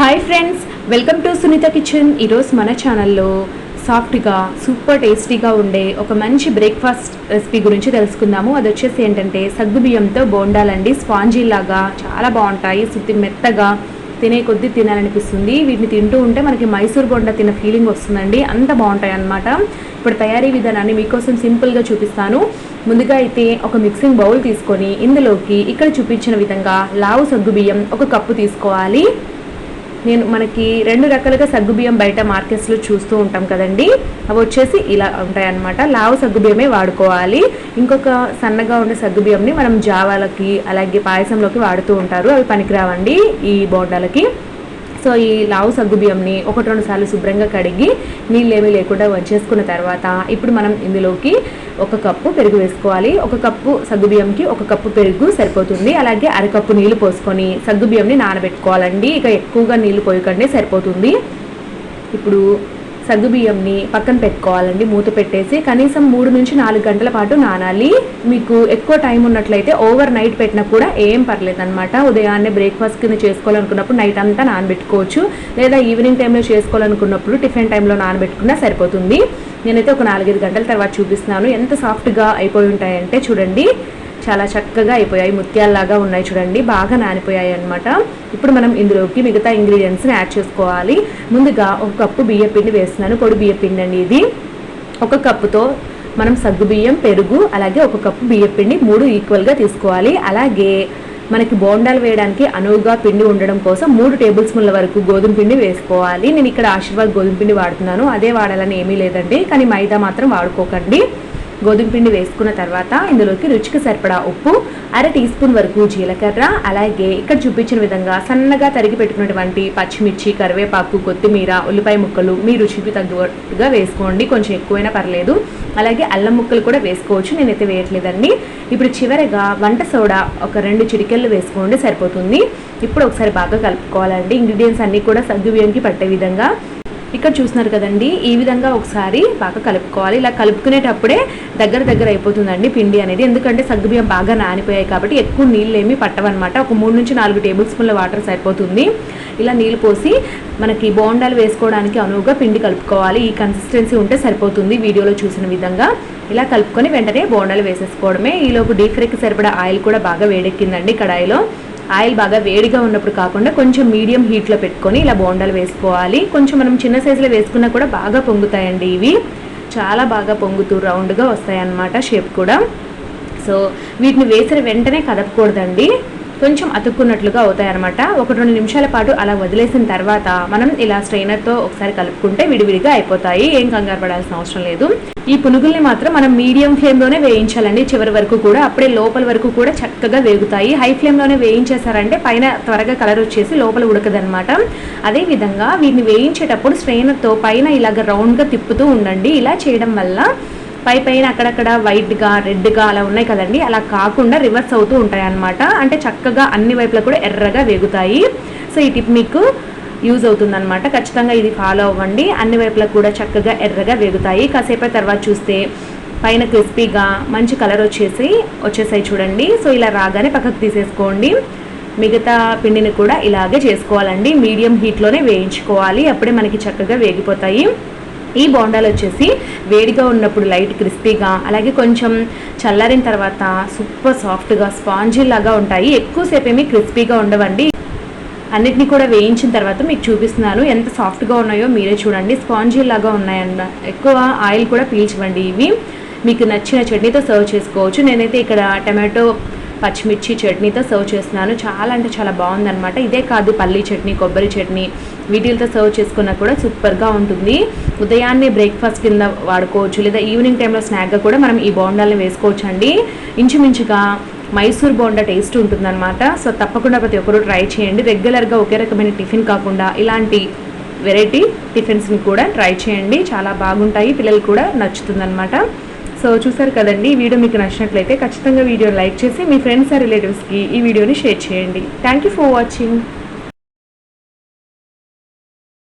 Hi friends welcome to Sunitha kitchen ఈరోజు మన ఛానల్లో సాఫ్ట్గా సూపర్ టేస్టీగా ఉండే ఒక మంచి బ్రేక్ఫాస్ట్ రెసిపీ గురించి తెలుసుకుందాము. అది వచ్చేసి ఏంటంటే సగ్గు బియ్యంతో బోండాలండి. స్పాంజీ లాగా చాలా బాగుంటాయి. సుత్తి మెత్తగా తినే కొద్దీ తినాలనిపిస్తుంది. వీటిని తింటూ ఉంటే మనకి మైసూర్ బోండా తిన్న ఫీలింగ్ వస్తుందండి. అంత బాగుంటాయి అన్నమాట. ఇప్పుడు తయారీ విధానాన్ని మీకోసం సింపుల్గా చూపిస్తాను. ముందుగా అయితే ఒక మిక్సింగ్ బౌల్ తీసుకొని ఇందులోకి ఇక్కడ చూపించిన విధంగా లావు సగ్గు బియ్యం ఒక కప్పు తీసుకోవాలి. నేను మనకి రెండు రకాలుగా సగ్గుబియ్యం బయట మార్కెట్స్లో చూస్తూ ఉంటాం కదండి. అవి వచ్చేసి ఇలా ఉంటాయన్నమాట. లావు సగ్గుబియ్యమే వాడుకోవాలి. ఇంకొక సన్నగా ఉండే సగ్గుబియ్యంని మనం జావాలకి అలాగే పాయసంలోకి వాడుతూ ఉంటారు. అవి పనికిరావండి ఈ బోండాలకి. సో ఈ లావు సగ్గు బియ్యంని ఒకటి రెండు సార్లు శుభ్రంగా కడిగి నీళ్ళు ఏమీ లేకుండా వంచేసుకున్న తర్వాత ఇప్పుడు మనం ఇందులోకి ఒక కప్పు పెరుగు వేసుకోవాలి. ఒక కప్పు సగ్గు బియ్యంకి ఒక కప్పు పెరుగు సరిపోతుంది. అలాగే అరకప్పు నీళ్ళు పోసుకొని సగ్గు బియ్యంని నానబెట్టుకోవాలండి. ఇక ఎక్కువగా నీళ్ళు పోయకండి సరిపోతుంది. ఇప్పుడు సగ్గుబియ్యంని పక్కన పెట్టుకోవాలండి మూత పెట్టేసి. కనీసం మూడు నుంచి నాలుగు గంటల పాటు నానాలి. మీకు ఎక్కువ టైం ఉన్నట్లయితే ఓవర్ నైట్ పెట్టినా కూడా ఏం పర్లేదు అనమాట ఉదయాన్నే బ్రేక్ఫాస్ట్ కింద చేసుకోవాలనుకున్నప్పుడు నైట్ అంతా నానబెట్టుకోవచ్చు. లేదా ఈవినింగ్ టైంలో చేసుకోవాలనుకున్నప్పుడు టిఫిన్ టైంలో నానబెట్టుకున్నా సరిపోతుంది. నేనైతే ఒక నాలుగైదు గంటల తర్వాత చూపిస్తున్నాను. ఎంత సాఫ్ట్గా అయిపోయి ఉంటాయంటే చూడండి. చాలా చక్కగా అయిపోయాయి. ముత్యాల్లాగా ఉన్నాయి చూడండి. బాగా నానిపోయాయి అనమాట ఇప్పుడు మనం ఇందులోకి మిగతా ఇంగ్రీడియంట్స్ని యాడ్ చేసుకోవాలి. ముందుగా ఒక కప్పు బియ్య పిండి వేస్తున్నాను. పొడి బియ్య పిండి అండి ఇది. ఒక కప్పుతో మనం సగ్గు బియ్యం పెరుగు అలాగే ఒక కప్పు బియ్య పిండి మూడు ఈక్వల్గా తీసుకోవాలి. అలాగే మనకి బోండాలు వేయడానికి అనువుగా పిండి ఉండడం కోసం మూడు టేబుల్ స్పూన్ల వరకు గోధుమ పిండి వేసుకోవాలి. నేను ఇక్కడ ఆశీర్వాద్ గోధుమ పిండి వాడుతున్నాను. అదే వాడాలని ఏమీ లేదండి. కానీ మైదా మాత్రం వాడుకోకండి. గోధుమ పిండి వేసుకున్న తర్వాత ఇందులోకి రుచికి సరిపడా ఉప్పు అర టీ స్పూన్ వరకు జీలకర్ర అలాగే ఇక్కడ చూపించిన విధంగా సన్నగా తరిగి పెట్టుకున్నటువంటి పచ్చిమిర్చి కరివేపాకు కొత్తిమీర ఉల్లిపాయ ముక్కలు మీ రుచికి తగ్గట్టుగా వేసుకోండి. కొంచెం ఎక్కువైనా పర్లేదు. అలాగే అల్లం ముక్కలు కూడా వేసుకోవచ్చు. నేనైతే వేయట్లేదండి. ఇప్పుడు చివరిగా వంట సోడా ఒక రెండు చిటికెళ్ళు వేసుకోండి సరిపోతుంది. ఇప్పుడు ఒకసారి బాగా కలుపుకోవాలండి. ఇంగ్రీడియంట్స్ అన్నీ కూడా సగ్గు పట్టే విధంగా ఇక్కడ చూస్తున్నారు కదండి ఈ విధంగా ఒకసారి బాగా కలుపుకోవాలి. ఇలా కలుపుకునేటప్పుడే దగ్గర దగ్గర అయిపోతుందండి పిండి అనేది. ఎందుకంటే సగ్గుబియ్యం బాగా నానిపోయాయి కాబట్టి ఎక్కువ నీళ్ళు ఏమి పట్టవన్నమాట. ఒక మూడు నుంచి నాలుగు టేబుల్ స్పూన్ల వాటర్ సరిపోతుంది. ఇలా నీళ్ళు పోసి మనకి బోండాలు వేసుకోవడానికి అనువుగా పిండి కలుపుకోవాలి. ఈ కన్సిస్టెన్సీ ఉంటే సరిపోతుంది వీడియోలో చూసిన విధంగా. ఇలా కలుపుకొని వెంటనే బోండాలు వేసేసుకోవడమే. ఈలోపు డీప్ ఫ్రైకి సరిపడా ఆయిల్ కూడా బాగా వేడెక్కిందండి కడాయిలో. ఆయిల్ బాగా వేడిగా ఉన్నప్పుడు కాకుండా కొంచెం మీడియం హీట్లో పెట్టుకొని ఇలా బోండాలు వేసుకోవాలి. కొంచెం మనం చిన్న సైజులో వేసుకున్నా కూడా బాగా పొంగుతాయండి ఇవి. చాలా బాగా పొంగుతూ రౌండ్గా వస్తాయి అన్నమాట షేప్ కూడా. సో వీటిని వేసిన వెంటనే కదపకూడదండి. కొంచెం అతుక్కున్నట్లుగా అవుతాయన్నమాట. ఒక రెండు నిమిషాల పాటు అలా వదిలేసిన తర్వాత మనం ఇలా స్ట్రైనర్తో ఒకసారి కలుపుకుంటే విడివిడిగా అయిపోతాయి. ఏం కంగారు పడాల్సిన అవసరం లేదు. ఈ పునుగుల్ని మాత్రం మనం మీడియం ఫ్లేమ్లోనే వేయించాలండి. చివరి వరకు కూడా అప్పుడే లోపల వరకు కూడా చక్కగా వేగుతాయి. హై ఫ్లేమ్లోనే వేయించేసారంటే పైన త్వరగా కలర్ వచ్చేసి లోపల ఉడకదనమాట అదేవిధంగా వీటిని వేయించేటప్పుడు స్ట్రైనర్తో పైన ఇలాగ రౌండ్గా తిప్పుతూ ఉండండి. ఇలా చేయడం వల్ల పై పైన అక్కడక్కడ వైట్గా రెడ్గా అలా ఉన్నాయి కదండి. అలా కాకుండా రివర్స్ అవుతూ ఉంటాయి అన్నమాట అంటే చక్కగా అన్ని వైపులా కూడా ఎర్రగా వేగుతాయి. సో ఈ టిప్ మీకు యూజ్ అవుతుందన్నమాట. ఖచ్చితంగా ఇది ఫాలో అవ్వండి. అన్ని వైపులా కూడా చక్కగా ఎర్రగా వేగుతాయి. కాసేపు తర్వాత చూస్తే పైన క్రిస్పీగా మంచి కలర్ వచ్చేసి వచ్చేసాయి చూడండి. సో ఇలా రాగానే పక్కకు తీసేసుకోండి. మిగతా పిండిని కూడా ఇలాగే చేసుకోవాలండి. మీడియం హీట్లోనే వేయించుకోవాలి. అప్పుడే మనకి చక్కగా వేగిపోతాయి. ఈ బోండాలు వచ్చేసి వేడిగా ఉన్నప్పుడు లైట్ క్రిస్పీగా అలాగే కొంచెం చల్లారిన తర్వాత సూపర్ సాఫ్ట్గా స్పాంజీ లాగా ఉంటాయి. ఎక్కువసేపు ఏమీ క్రిస్పీగా ఉండవండి. అన్నిటినీ కూడా వేయించిన తర్వాత మీకు చూపిస్తున్నాను. ఎంత సాఫ్ట్గా ఉన్నాయో మీరే చూడండి. స్పాంజీ లాగా ఉన్నాయన్న ఎక్కువ ఆయిల్ కూడా పీల్చవండి ఇవి. మీకు నచ్చిన చట్నీతో సర్వ్ చేసుకోవచ్చు. నేనైతే ఇక్కడ టమాటో పచ్చిమిర్చి చట్నీతో సర్వ్ చేస్తున్నాను. చాలా అంటే చాలా బాగుందనమాట ఇదే కాదు పల్లీ చట్నీ కొబ్బరి చట్నీ వీటితో సర్వ్ చేసుకున్నా కూడా సూపర్గా ఉంటుంది. ఉదయాన్నే బ్రేక్ఫాస్ట్ కింద వాడుకోవచ్చు లేదా ఈవినింగ్ టైంలో స్నాక్గా కూడా మనం ఈ బోండాలను వేసుకోవచ్చు అండి ఇంచుమించుగా మైసూర్ బోండా టేస్ట్ ఉంటుందన్నమాట. సో తప్పకుండా ప్రతి ఒక్కరు ట్రై చేయండి. రెగ్యులర్గా ఒకే రకమైన టిఫిన్ కాకుండా ఇలాంటి వెరైటీ టిఫిన్స్ని కూడా ట్రై చేయండి. చాలా బాగుంటాయి పిల్లలు కూడా నచ్చుతుందన్నమాట. సో చూసారు కదండి ఈ వీడియో మీకు నచ్చినట్లయితే ఖచ్చితంగా వీడియో లైక్ చేసి మీ ఫ్రెండ్స్ ఆ రిలేటివ్స్కి ఈ వీడియోని షేర్ చేయండి. Thank you for watching.